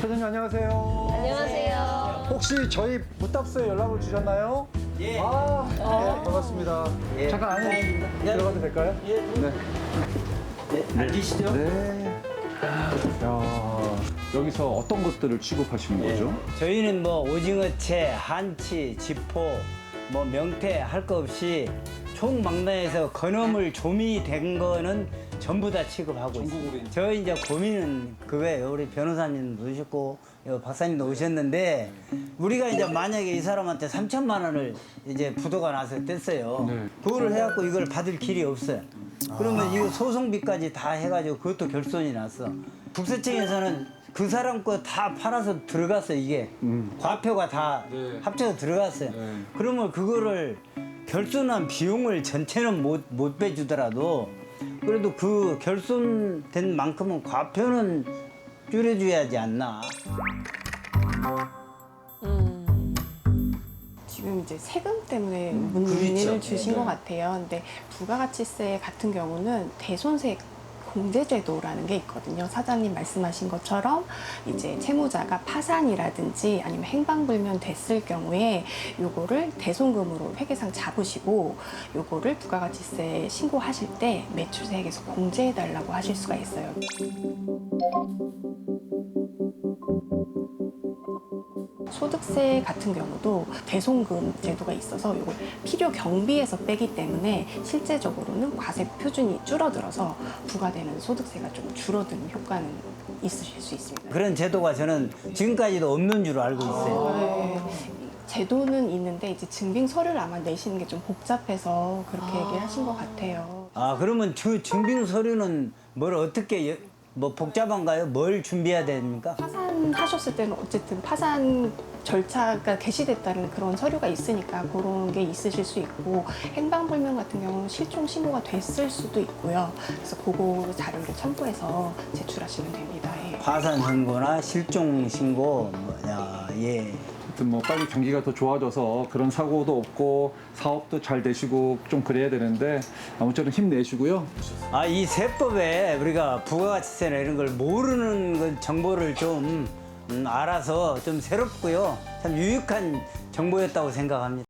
사장님 안녕하세요. 안녕하세요. 혹시 저희 부탁서에 연락을 주셨나요? 예. 아, 네, 반갑습니다. 예. 잠깐 안에 네. 들어가도 될까요? 예. 네. 네, 앉으시죠. 네. 야, 여기서 어떤 것들을 취급하시는 예. 거죠? 저희는 뭐 오징어채, 한치, 지포, 뭐 명태 할 거 없이 총망라해서 건어물 조미 된 거는 전부 다 취급하고 있습니다. 저희 이제 고민은 그거예요. 우리 변호사님 오셨고 여 박사님도 오셨는데 우리가 이제 만약에 이 사람한테 3천만 원을 이제 부도가 나서 뗐어요. 네. 그거를 해갖고 이걸 받을 길이 없어요. 그러면 이거 소송비까지 다 해가지고 그것도 결손이 났어. 국세청에서는 그 사람 거 다 팔아서 들어갔어 이게 과표가 다 네. 합쳐서 들어갔어요. 네. 그러면 그거를 결손한 비용을 전체는 못, 못 빼주더라도 그래도 그 결손된 만큼은 과표는 줄여줘야지 않나. 지금 이제 세금 때문에 문의를 그렇죠. 주신 네. 것 같아요. 근데 부가가치세 같은 경우는 대손세 공제제도라는 게 있거든요. 사장님 말씀하신 것처럼 이제 채무자가 파산이라든지 아니면 행방불명 됐을 경우에 요거를 대손금으로 회계상 잡으시고 요거를 부가가치세 신고하실 때 매출세액에서 공제해달라고 하실 수가 있어요. 소득세 같은 경우도 대손금 제도가 있어서 이걸 필요 경비에서 빼기 때문에 실제적으로는 과세 표준이 줄어들어서 부과되는 소득세가 좀 줄어드는 효과는 있으실 수 있습니다. 그런 제도가 저는 지금까지도 없는 줄 알고 있어요. 네. 제도는 있는데 이제 증빙 서류를 아마 내시는 게 좀 복잡해서 그렇게 얘기를 하신 것 같아요. 아 그러면 그 증빙 서류는 뭘 어떻게 여- 뭐 복잡한가요? 뭘 준비해야 됩니까? 파산하셨을 때는 어쨌든 파산 절차가 개시됐다는 그런 서류가 있으니까 그런 게 있으실 수 있고 행방불명 같은 경우는 실종 신고가 됐을 수도 있고요. 그래서 그거 자료를 첨부해서 제출하시면 됩니다. 예. 파산 신고나 실종 신고 뭐야 예. 하여튼 뭐 빨리 경기가 더 좋아져서 그런 사고도 없고 사업도 잘 되시고 좀 그래야 되는데 아무쪼록 힘내시고요. 아 이 세법에 우리가 부가가치세나 이런 걸 모르는 건 정보를 좀 음, 알아서 좀 새롭고요. 참 유익한 정보였다고 생각합니다.